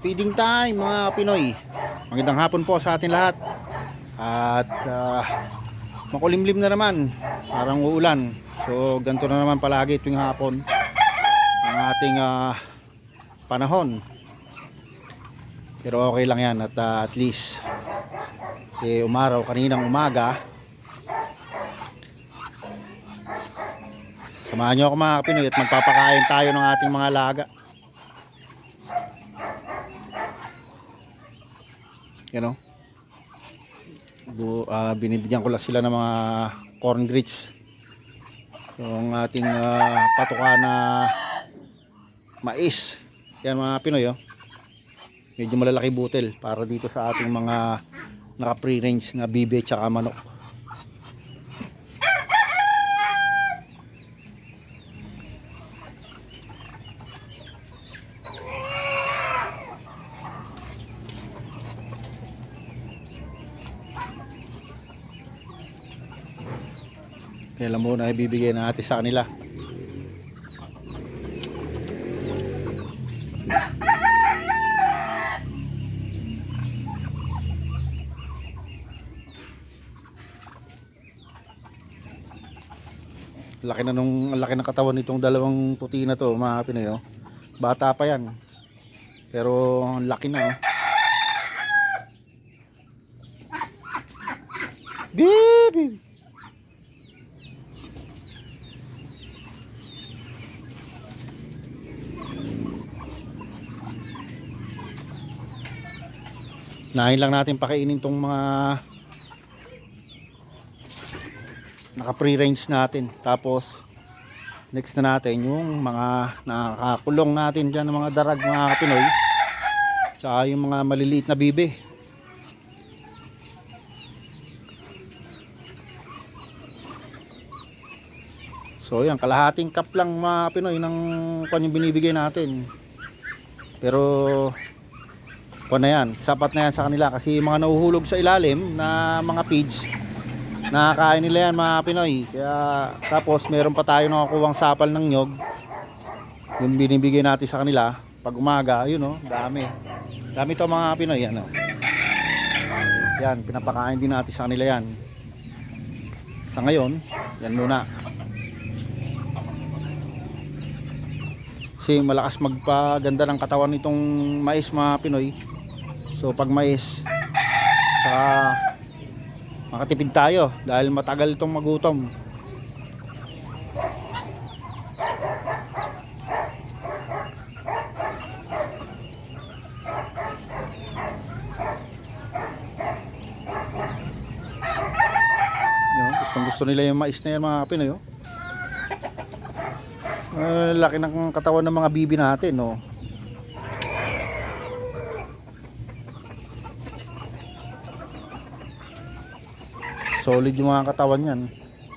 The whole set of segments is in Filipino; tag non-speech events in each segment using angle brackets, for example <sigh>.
Feeding time mga Pinoy. Magandang hapon po sa atin lahat. At ah, makulimlim na naman. Parang uulan. So ganito na naman palagi tuwing hapon ang ating ah, panahon. Pero okay lang yan at ah, at least kasi umaraw kaninang umaga. Samahan nyo ako mga Pinoy at magpapakain tayo ng ating mga laga. Yan o. Bu, ah, binibigyan ko lang sila ng mga corn grits. Yung ating ah, patuka na mais. Yan mga Pinoy oh. Medyo malalaki butel para dito sa ating mga naka free range na bibe tsaka manok. Kaya lang muna ibibigay natin sa kanila. Laki na nung laki ng katawan nitong dalawang puti na to, mga Pinoy. Oh. Bata pa yan. Pero laki na oh. Baby! Nahin lang natin pakainin tong mga naka free range natin. Tapos next na natin yung mga nakakulong natin dyan ng mga darag mga Pinoy. Tsaka yung mga maliliit na bibe. So yan, kalahating cup lang mga Pinoy ng kwan yung binibigay natin. Pero kwan na yan, sapat na yan sa kanila kasi yung mga nahuhulog sa ilalim na mga feeds nakakain nila yan mga Pinoy. Kaya tapos meron pa tayo nakakuwang sapal ng nyog. Yung binibigay natin sa kanila pag umaga, yun oh, dami. Dami to mga Pinoy ano. Yan, pinapakain din natin sa kanila yan. Sa ngayon, yan muna. Kasi malakas magpaganda ng katawan nitong mais mga Pinoy. So pag mais, saka makatipid tayo dahil matagal itong magutom. Gustong gusto nila yung mais na yan mga Pinoy. Oh. Eh, laki ng katawan ng mga bibi natin. Oh. Solid yung mga katawan yan.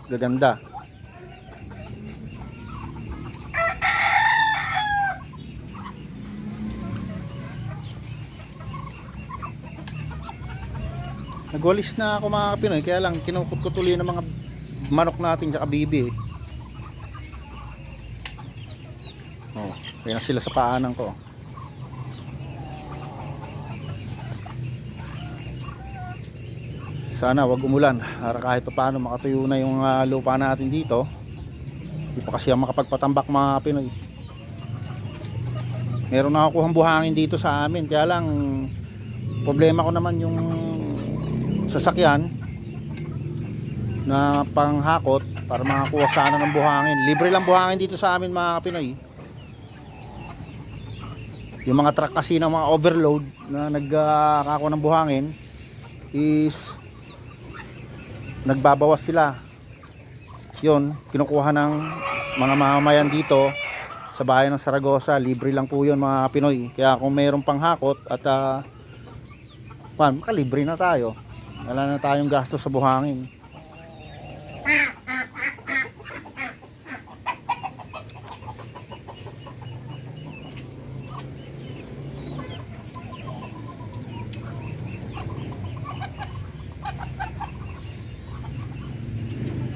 Gaganda. Nagwalis na ako mga Pinoy kaya lang kinukut ko tuloy ng mga manok natin sa bibi. eh. Oh, kaya sila sa paanan ko. Sana wag umulan para kahit pa paano makatuyo na yung ah, lupa natin dito. Hindi pa kasi makapagpatambak mga Pinoy. Meron na ako buhangin dito sa amin. Kaya lang problema ko naman yung sasakyan na panghakot para makakuha sana ng buhangin. Libre lang buhangin dito sa amin mga Pinoy. Yung mga truck kasi ng mga overload na nagkakakuha ng buhangin is nagbabawas sila. Yun kinukuha ng mga mamamayan dito sa bayan ng Saragosa libre lang po yun mga Pinoy. Kaya kung mayroong panghakot at uh, makalibre na tayo. Wala na tayong gasto sa buhangin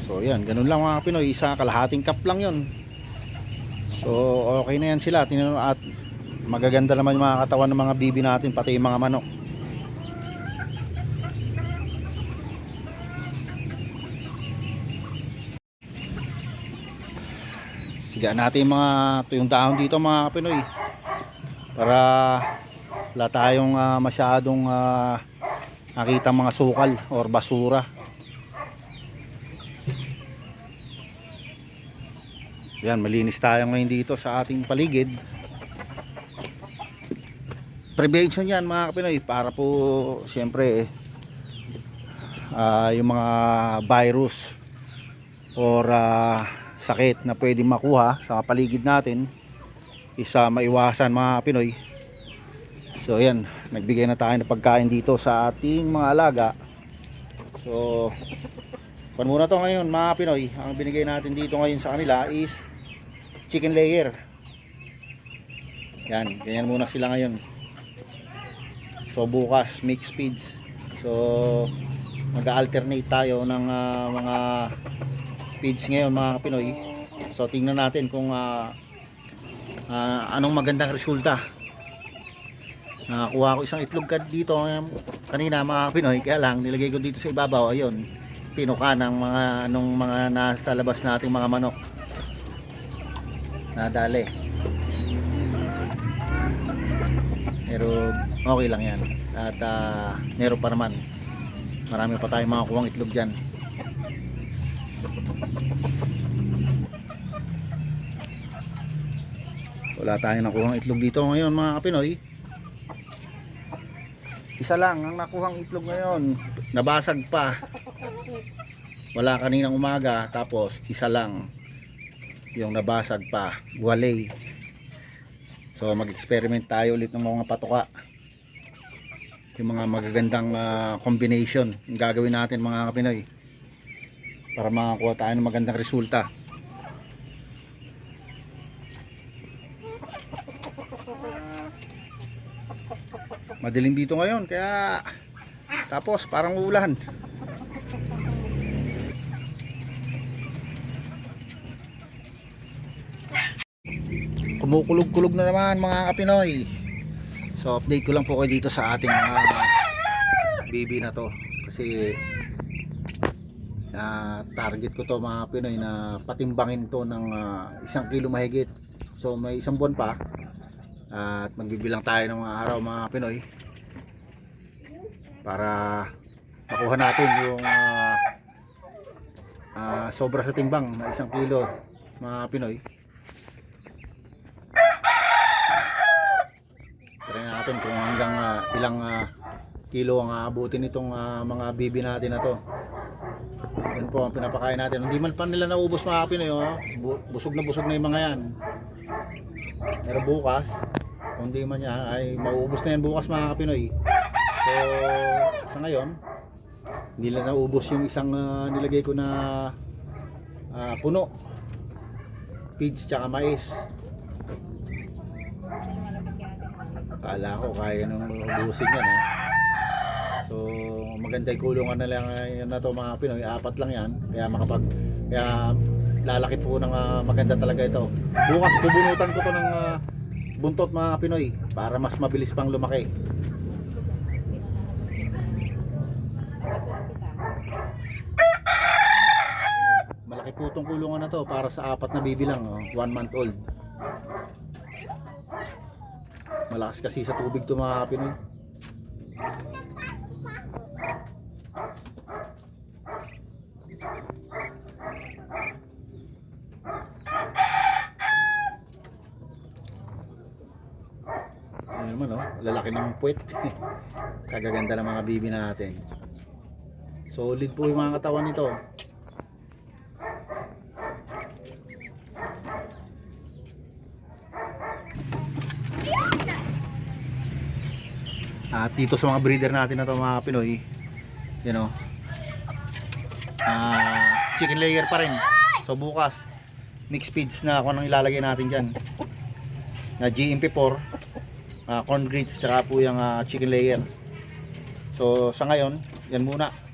So yan, ganun lang mga Pinoy, isa kalahating cup lang yon. So okay na yan sila. Tinanong at magaganda naman yung mga katawan ng mga bibi natin pati yung mga manok sigaan natin yung mga tuyong dahon dito mga Pinoy para wala tayong ah, masyadong ah, nakita mga sukal or basura yan malinis tayo ngayon dito sa ating paligid. Prevention yan mga Pinoy para po siyempre ah, yung mga virus or ah, sakit na pwedeng makuha sa paligid natin isa maiwasan mga Pinoy so yan nagbigay na tayo ng pagkain dito sa ating mga alaga. So pan to ngayon mga Pinoy ang binigay natin dito ngayon sa kanila is chicken layer. Yan ganyan muna sila ngayon. So bukas mixed feeds. So mag-alternate tayo ng ah, mga feeds ngayon mga Pinoy. So tingnan natin kung ah, ah, anong magandang resulta. Nakakuha ko isang itlog dito um, kanina mga Pinoy. Kaya lang nilagay ko dito sa ibabaw. Ayun tinuka ng mga anong mga nasa labas nating mga manok nadali. Pero okay lang yan. At ah, meron pa naman. Marami pa tayong kuwang itlog dyan. Wala tayong nakuhang itlog dito ngayon mga Pinoy isa lang ang nakuhang itlog ngayon. Nabasag pa. Wala kaninang umaga tapos isa lang yung nabasag pa walay. So mag experiment tayo ulit ng mga patuka. Yung mga magagandang ah, combination yung gagawin natin mga Pinoy para makakuha tayo ng magandang resulta. Madilim dito ngayon kaya tapos parang uulan kumukulog-kulog na naman mga kapinoy. So update ko lang po kayo dito sa ating mga baby na to. Kasi na target ko to mga Pinoy na patimbangin to ng ah, isang kilo mahigit. So may isang buwan pa at magbibilang tayo ng mga araw mga Pinoy para makuha natin yung ah, ah, sobra sa timbang na isang kilo mga Pinoy natin kung hanggang ah, ilang ah, kilo ang aabutin itong ah, mga bibi natin na to. Yan po ang pinapakain natin. Hindi man pa nila naubos mga Pinoy oh. Bu- busog na busog na yung mga yan. Pero bukas kung di man yan ay mauubos na yan bukas mga Pinoy. So sa ngayon hindi lang naubos yung isang ah, nilagay ko na ah, puno. Feeds tsaka mais Akala ko kaya nung ubusin yan ha. So maganda yung kulungan na lang eh, na to mga Pinoy, apat lang yan. Kaya makapag kaya lalaki po ng ah, maganda talaga ito. Bukas bubunutan ko to ng ah, buntot mga Pinoy para mas mabilis pang lumaki. Malaki po itong kulungan na to para sa apat na bibi lang, oh, one month old. Malakas kasi sa tubig to mga Pinoy. Ano naman oh, lalaki ng puwet. <laughs> Kagaganda ng mga bibi natin. Solid po yung mga katawan nito. At dito sa mga breeder natin na to mga Pinoy, you know, ah, chicken layer pa rin. So bukas, mixed feeds na kung anong ilalagay natin dyan. Na GMP4, ah, corn grits, tsaka po yung ah, chicken layer. So sa ngayon, yan muna.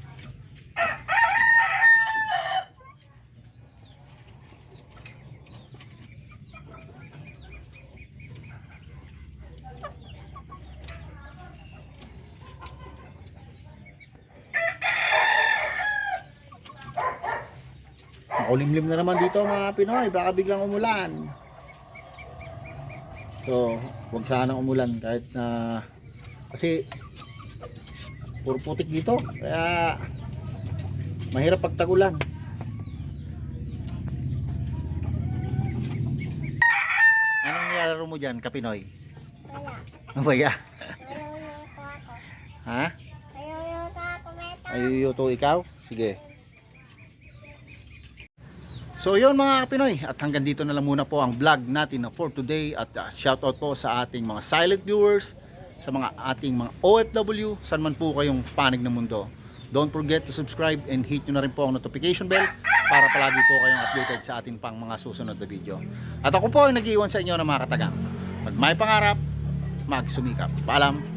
Makulimlim na naman dito mga Pinoy. Baka biglang umulan. So, wag sanang umulan kahit na kasi puro putik dito. Kaya mahirap pagtagulan. Anong nilalaro mo dyan, Kapinoy? Wala. Ako. Ha? Naluluto ako. Ayuyuto ikaw? Sige. So yun mga Pinoy at hanggang dito na lang muna po ang vlog natin for today at uh, shoutout po sa ating mga silent viewers, sa mga ating mga OFW, saan man po kayong panig ng mundo. Don't forget to subscribe and hit nyo na rin po ang notification bell para palagi po kayong updated sa ating pang mga susunod na video. At ako po ay nag-iwan sa inyo ng mga katagang. Pag may pangarap, magsumikap. Paalam!